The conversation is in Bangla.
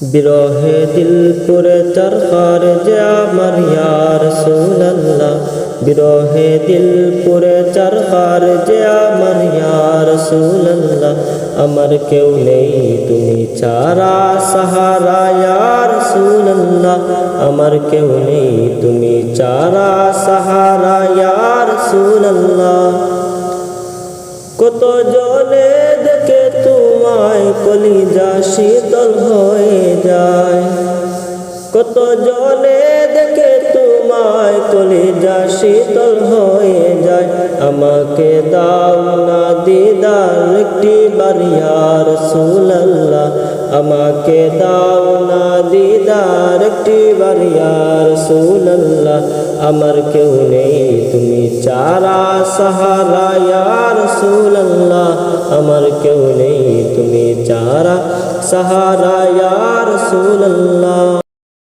বিরহে দিল পুরে চরকার যে আমার ইয়ার সুল্লাহ বিরহে দিল পুরে চরকার যে আমার ইয়ার সুল্লাহ আমার কেউ নেই তুমি চারা সাহারা ইয়ার সুল্লাহ আমার কেউ নেই তুমি চারা সাহারা ইয়ার সুল্লাহ কত জলে দেখে তোমায় কলিজা শীতল হয়ে। কত জলে দেখে তোমায় কলিজা শীতল হয়ে যায়। আমাকে দাও না দিদার একটি বারিয়ার সুলাল্লাহ আমাকে দাও না দিদার একটি বারিয়ার সুলাল্লাহ আমার কেউ নেই, তুমি চারা সাহারা ইয়ার সুলাল্লাহ আমার কেউ নেই, তুমি চারা সাহারা ইয়ার সুলাল্লাহ